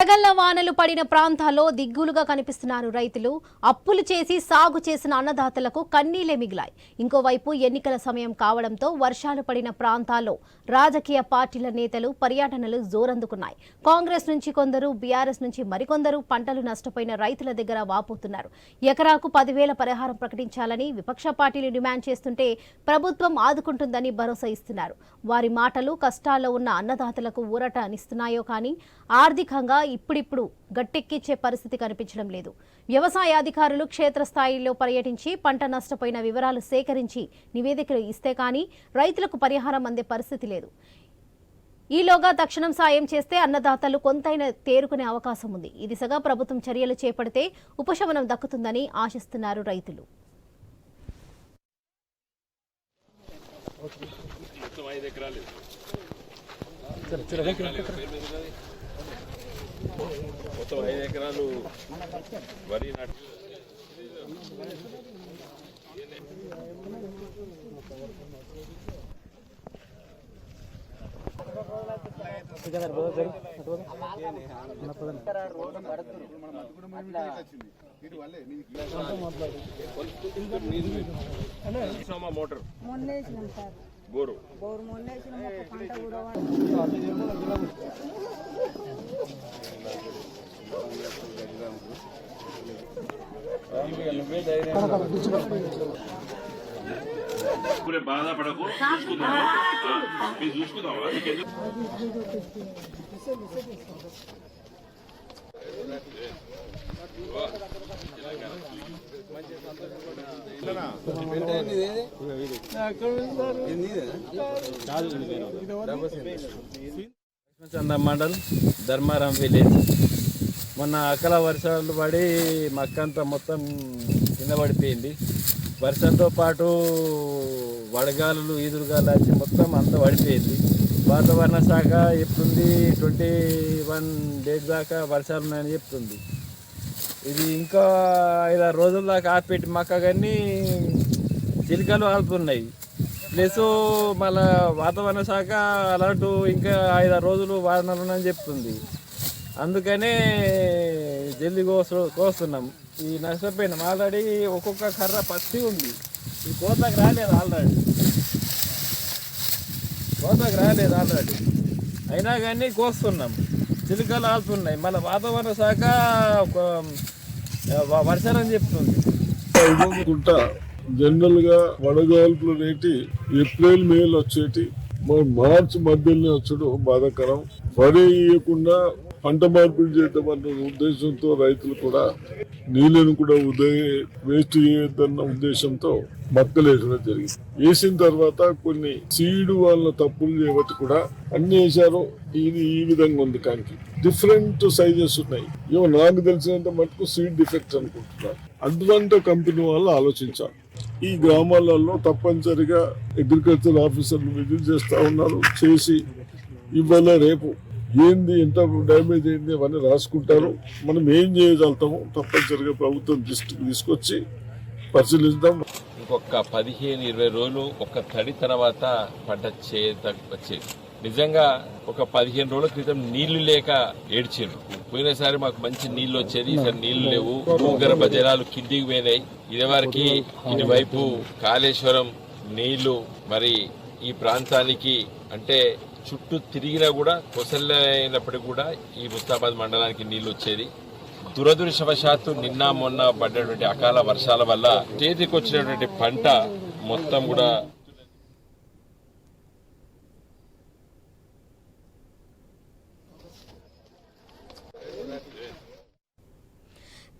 వడగళ్ళ వానలు పడిన ప్రాంతాల్లో దిగ్గులుగా కనిపిస్తున్నారు రైతులు. అప్పులు చేసి సాగు చేసిన అన్నదాతలకు కన్నీలే మిగిలాయి. ఇంకోవైపు ఎన్నికల సమయం కావడంతో వర్షాలు పడిన ప్రాంతాల్లో రాజకీయ పార్టీల నేతలు పర్యటనలు జోరందుకున్నాయి. కాంగ్రెస్ నుంచి కొందరు బీఆర్ఎస్ నుంచి మరికొందరు పంటలు నష్టపోయిన రైతుల దగ్గర వాపోతున్నారు. ఎకరాకు పదివేల పరిహారం ప్రకటించాలని విపక్ష పార్టీలు డిమాండ్ చేస్తుంటే ప్రభుత్వం ఆదుకుంటుందని భరోసా ఇస్తున్నారు. వారి మాటలు కష్టాల్లో ఉన్న అన్నదాతలకు ఊరట అనిస్తున్నాయో కానీ ఆర్థికంగా ఇప్పుడిప్పుడు గట్టెక్కిచ్చే పరిస్థితి కనిపించడం లేదు. వ్యవసాయ అధికారులు క్షేత్రస్థాయిలో పర్యటించి పంట నష్టపోయిన వివరాలు సేకరించి నివేదికలు ఇస్తే కానీ రైతులకు పరిహారం అందే పరిస్థితి లేదు. ఈలోగా తక్షణం సాయం చేస్తే అన్నదాతలు కొంతైనా తేరుకునే అవకాశం ఉంది. ఈ దిశగా ప్రభుత్వం చర్యలు చేపడితే ఉపశమనం దక్కుతుందని ఆశిస్తున్నారు రైతులు. మొత్తం ఐదు ఎకరాలు వరి నాటు సోమా మోటార్ మొన్నేసినాం సార్. బోరు. బోరు పంట కూడా ఇప్పుడే బాధపడకు చూసుకుందామా మీరు చూసుకుందామా? చంద మండల్ ధర్మారం విలేజ్ మొన్న అకల వర్షాలు పడి మక్కంతా మొత్తం కింద పడిపోయింది. వర్షంతో పాటు వడగాలులు ఈదురుగాలు వచ్చి మొత్తం అంతా పడిపోయింది. వాతావరణ శాఖ చెప్తుంది ట్వంటీ వన్ డేస్ దాకా వర్షాలు ఉన్నాయని చెప్తుంది. ఇది ఇంకా ఐదారు రోజుల దాకా ఆపెట్టి మక్క కానీ చిలికలు ఆడుతున్నాయి ప్లస్ మళ్ళా వాతావరణ శాఖ అలర్ట్ ఇంకా ఐదారు రోజులు వారణాలు చెప్తుంది. అందుకనే జల్దీ కోసు కోస్తున్నాం. ఈ నష్టపోయినాం. ఆల్రెడీ ఒక్కొక్క కర్ర పత్తి ఉంది. ఈ కోతకు రాలేదు ఆల్రెడీ. కోతకు రాలేదు ఆల్రెడీ. అయినా కానీ కోస్తున్నాం. చిలుకలు ఆలుతున్నాయి మళ్ళీ వాతావరణ శాఖ ఒక, వర్షాలని చెప్తుంది. ఇవ్వకుండా జనరల్గా వడగాల్పులు నేటి ఏప్రిల్ మేలు వచ్చేటి మరి మార్చ్ మధ్యలోనే వచ్చడం బాధాకరం. వరి ఇవ్వకుండా పంట మార్పిడి చేయడం అన్న ఉద్దేశంతో రైతులు కూడా నీళ్ళను కూడా ఉదయ వేస్ట్ చేయొద్దన్న ఉద్దేశంతో మొక్కలు వేసడం జరిగింది. వేసిన తర్వాత కొన్ని సీడు వాళ్ళ తప్పులు చేయబట్టి కూడా అన్ని వేశారు. ఇది ఈ విధంగా ఉంది కానికి. డిఫరెంట్ సైజెస్ ఉన్నాయి. ఏమో నాకు తెలిసినంత మటుకు సీడ్ డిఫెక్ట్ అనుకుంటున్నారు అడ్వాంటో కంపెనీ వాళ్ళు ఆలోచించాలి. ఈ గ్రామాలలో తప్పనిసరిగా అగ్రికల్చర్ ఆఫీసర్లు విజిట్ చేస్తా ఉన్నారు. చేసి ఇవాళ రేపు ఏంది ఎంత డ్యామేజ్ అయింది అవన్నీ రాసుకుంటారు. మనం ఏం చేయగలుగుతాము తప్పనిసరిగా ప్రభుత్వం దృష్టికి తీసుకొచ్చి పరిశీలిద్దాం. ఇంకొక పదిహేను ఇరవై రోజులు ఒక తడి తర్వాత పంట చేత వచ్చేది. నిజంగా ఒక పదిహేను రోజుల క్రితం నీళ్ళు లేక ఏడ్చిండ్రు పోయినసారి మాకు మంచి నీళ్ళు వచ్చేది. ఈసారి నీళ్ళు లేవు. భూగర్భ జలాలు కిందికి పోయినాయి. ఇదివరకు ఇటువైపు కాళేశ్వరం నీళ్ళు మరి ఈ ప్రాంతానికి అంటే చుట్టూ తిరిగినా కూడా కొసలైనప్పటికీ కూడా ఈ ముస్తాబాద్ మండలానికి నీళ్ళు వచ్చేది. దురదృష్టవశాత్తు నిన్న మొన్న పడ్డటువంటి అకాల వర్షాల వల్ల చేతికి వచ్చినటువంటి పంట మొత్తం కూడా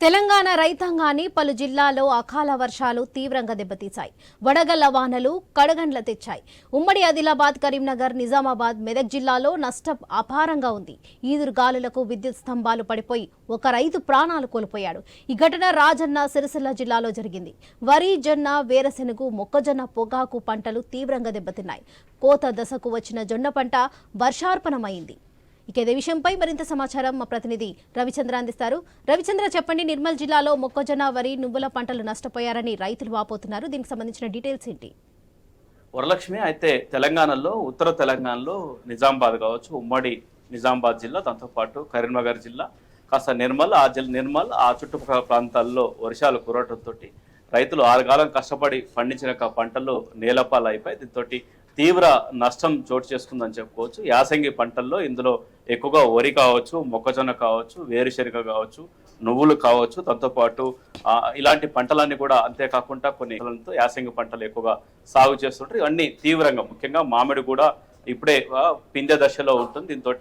తెలంగాణ రైతాంగాన్ని పలు జిల్లాల్లో అకాల వర్షాలు తీవ్రంగా దెబ్బతీశాయి. వడగళ్ళ వానలు కడగండ్ల తెచ్చాయి. ఉమ్మడి ఆదిలాబాద్ కరీంనగర్ నిజామాబాద్ మెదక్ జిల్లాలో నష్టం అపారంగా ఉంది. ఈదురు గాలులకు విద్యుత్ స్తంభాలు పడిపోయి ఒక రైతు ప్రాణాలు కోల్పోయాడు. ఈ ఘటన రాజన్న సిరిసిల్ల జిల్లాలో జరిగింది. వరి జొన్న వేరశెనగు మొక్కజొన్న పొగాకు పంటలు తీవ్రంగా దెబ్బతిన్నాయి. కోత దశకు వచ్చిన జొన్న పంట వర్షార్పణమైంది. ఇక ఇదే విషయంపై మరింత సమాచారం మా ప్రతినిధి రవిచంద్ర అందిస్తారు. రవిచంద్ర చెప్పండి నిర్మల్ జిల్లాలో మొక్కజొన్న వరి నువ్వుల పంటలు నష్టపోయారని రైతులు వాపోతున్నారు. దీనికి సంబంధించిన డీటెయిల్స్ ఏంటి? వరలక్ష్మి అయితే తెలంగాణలో ఉత్తర తెలంగాణలో నిజామాబాద్ కావచ్చు ఉమ్మడి నిజామాబాద్ జిల్లా దాంతోపాటు కరీంనగర్ జిల్లా కాస్త నిర్మల్ ఆ జిల్లా నిర్మల్ ఆ చుట్టుపక్కల ప్రాంతాల్లో వర్షాలు కురవడంతో రైతులు ఆరుగాలం కష్టపడి పండించిన పంటలు నేలపాలు అయిపోయి దీంతో తీవ్ర నష్టం చోటు చేసుకుందని చెప్పుకోవచ్చు. యాసంగి పంటల్లో ఇందులో ఎక్కువగా వరి కావచ్చు మొక్కజొన్న కావచ్చు వేరుశెనగ కావచ్చు నువ్వులు కావచ్చు. దాంతోపాటు ఇలాంటి పంటలన్నీ కూడా అంతేకాకుండా కొన్ని యాసంగి పంటలు ఎక్కువగా సాగు చేస్తుంటారు. ఇవన్నీ తీవ్రంగా ముఖ్యంగా మామిడి కూడా ఇప్పుడే పిందె దశలో ఉంటుంది. దీంతో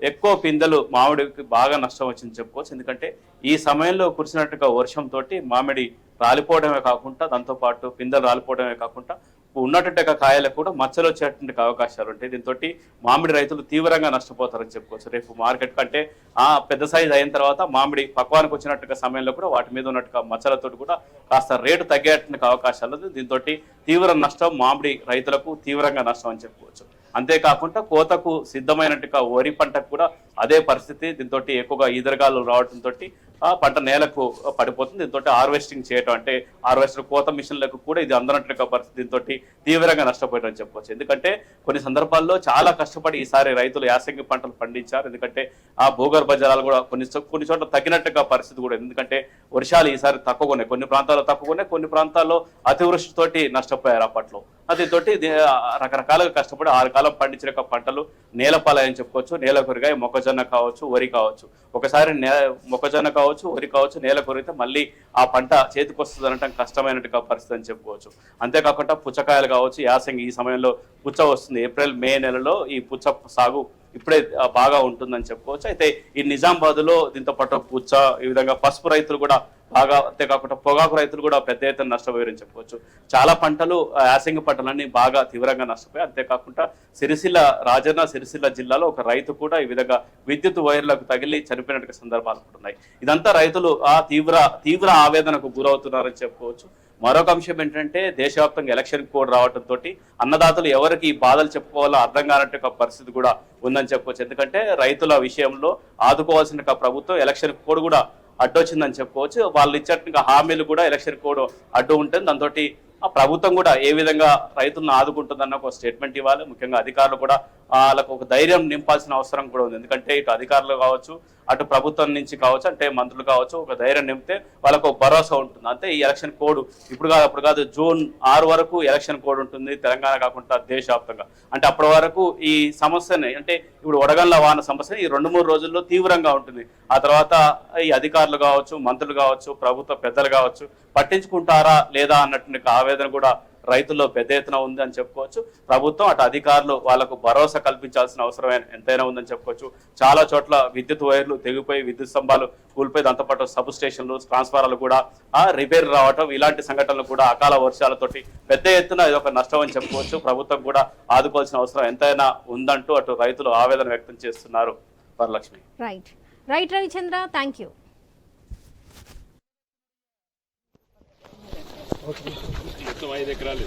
ఎక్కువ పిందెలు మామిడికి బాగా నష్టం వచ్చింది చెప్పుకోవచ్చు. ఎందుకంటే ఈ సమయంలో కురిసినట్టుగా వర్షంతో మామిడి రాలిపోవడమే కాకుండా దాంతోపాటు పిందెలు రాలిపోవడమే కాకుండా ఉన్నట్టుగా కాయలకు కూడా మచ్చలు వచ్చేటువంటి అవకాశాలు ఉంటాయి. దీంతో మామిడి రైతులు తీవ్రంగా నష్టపోతారని చెప్పుకోవచ్చు. రేపు మార్కెట్ కంటే ఆ పెద్ద సైజ్ అయిన తర్వాత మామిడి పక్వానికి వచ్చినట్టుగా సమయంలో కూడా వాటి మీద ఉన్నట్టుగా మచ్చలతో కూడా కాస్త రేటు తగ్గేటువంటి అవకాశాలు దీంతో తీవ్ర నష్టం మామిడి రైతులకు తీవ్రంగా నష్టం అని చెప్పుకోవచ్చు. అంతేకాకుండా కోతకు సిద్ధమైనట్టుగా వరి పంటకు కూడా అదే పరిస్థితి దీంతో ఎక్కువగా ఈదరగాలు రావడంతో ఆ పంట నేలకు పడిపోతుంది. దీంతో హార్వెస్టింగ్ చేయటం అంటే హార్వెస్టర్ కోత మిషన్లకు కూడా ఇది అందనట్లుగా పరిస్థితి. దీంతో తీవ్రంగా నష్టపోయడం అని చెప్పవచ్చు ఎందుకంటే కొన్ని సందర్భాల్లో చాలా కష్టపడి ఈసారి రైతులు యాసంగి పంటలు పండించారు. ఎందుకంటే ఆ భూగర్భ జలాలు కూడా కొన్ని కొన్ని చోట్ల తగినట్టుగా పరిస్థితి కూడా ఎందుకంటే వర్షాలు ఈసారి తక్కువగా ఉన్నాయి. కొన్ని ప్రాంతాల్లో తక్కువగా ఉన్నాయి. కొన్ని ప్రాంతాల్లో అతివృష్టితోటి నష్టపోయారు అప్పట్లో. అదితోటి రకరకాలుగా కష్టపడి ఆరు కాలం పండించిన యొక్క పంటలు నేలపాలని చెప్పుకోవచ్చు నేల కొరిగాయ మొక్కజొన్న కావచ్చు వరి కావచ్చు. ఒకసారి నే మొక్కజొన్న కావచ్చు వరి కావచ్చు నేల కొరిగితే మళ్ళీ ఆ పంట చేతికి వస్తుంది అనటం కష్టమైనట్టుగా పరిస్థితి అని చెప్పుకోవచ్చు. అంతేకాకుండా పుచ్చకాయలు కావచ్చు యాసంగి ఈ సమయంలో పుచ్చ వస్తుంది. ఏప్రిల్ మే నెలలో ఈ పుచ్చ సాగు ఇప్పుడే బాగా ఉంటుందని చెప్పుకోవచ్చు. అయితే ఈ నిజామాబాద్లో దీంతో పాటు పుచ్చ ఈ విధంగా పసుపు రైతులు కూడా బాగా అంతేకాకుండా పొగాకు రైతులు కూడా పెద్ద ఎత్తున నష్టపోయారని చెప్పుకోవచ్చు. చాలా పంటలు యాసంగి పంటలన్నీ బాగా తీవ్రంగా నష్టపోయాయి. అంతేకాకుండా సిరిసిల్ల రాజన్న సిరిసిల్ల జిల్లాలో ఒక రైతు కూడా ఈ విధంగా విద్యుత్ వైర్లకు తగిలి చనిపోయినట్టు సందర్భాలు ఉన్నాయి. ఇదంతా రైతులు ఆ తీవ్ర తీవ్ర ఆవేదనకు గురవుతున్నారని చెప్పుకోవచ్చు. మరొక అంశం ఏంటంటే దేశవ్యాప్తంగా ఎలక్షన్ కోడ్ రావడంతో అన్నదాతలు ఎవరికి ఈ బాధలు చెప్పుకోవాలో అర్థం కానట్టు ఒక పరిస్థితి కూడా ఉందని చెప్పుకోవచ్చు ఎందుకంటే రైతుల విషయంలో ఆదుకోవాల్సిన ఒక ప్రభుత్వం ఎలక్షన్ కోడ్ కూడా అడ్డొచ్చిందని చెప్పుకోవచ్చు వాళ్ళు ఇచ్చినట్టుగా హామీలు కూడా ఎలక్షన్ కోడ్ అడ్డు ఉంటుంది. దాంతో ఆ ప్రభుత్వం కూడా ఏ విధంగా రైతులను ఆదుకుంటుందన్న ఒక స్టేట్మెంట్ ఇవ్వాలి. ముఖ్యంగా అధికారులు కూడా వాళ్ళకు ఒక ధైర్యం నింపాల్సిన అవసరం కూడా ఉంది. ఎందుకంటే ఇటు అధికారులు కావచ్చు అటు ప్రభుత్వం నుంచి కావచ్చు అంటే మంత్రులు కావచ్చు ఒక ధైర్యం నింపితే వాళ్ళకు భరోసా ఉంటుంది. అంతే ఈ ఎలక్షన్ కోడ్ ఇప్పుడు కాదు అప్పుడు కాదు జూన్ ఆరు వరకు ఎలక్షన్ కోడ్ ఉంటుంది తెలంగాణ కాకుండా దేశవ్యాప్తంగా. అంటే అప్పటి వరకు ఈ సమస్యని అంటే ఇప్పుడు వడగండ్ల వాన సమస్య ఈ రెండు మూడు రోజుల్లో తీవ్రంగా ఉంటుంది. ఆ తర్వాత ఈ అధికారులు కావచ్చు మంత్రులు కావచ్చు ప్రభుత్వ పెద్దలు కావచ్చు పట్టించుకుంటారా లేదా అన్నటువంటి ఆవేదన కూడా రైతుల్లో పెద్ద ఎత్తున ఉంది అని చెప్పుకోవచ్చు. ప్రభుత్వం అటు అధికారులు వాళ్ళకు భరోసా కల్పించాల్సిన అవసరం ఎంతైనా ఉందని చెప్పుకోవచ్చు. చాలా చోట్ల విద్యుత్ వైర్లు తెగిపోయి విద్యుత్ స్తంభాలు కూలిపోయి దాంతోపాటు సబ్ స్టేషన్లు ట్రాన్స్ఫారాలు కూడా ఆ రిపేర్ రావటం ఇలాంటి సంఘటనలు కూడా అకాల వర్షాలతోటి పెద్ద ఎత్తున ఇది ఒక నష్టం అని చెప్పుకోవచ్చు. ప్రభుత్వం కూడా ఆదుకోవాల్సిన అవసరం ఎంతైనా ఉందంటూ అటు రైతులు ఆవేదన వ్యక్తం చేస్తున్నారు. Varalakshmi. Right. Right Ravichandra thank you మొత్తం ఐదు ఎకరాలు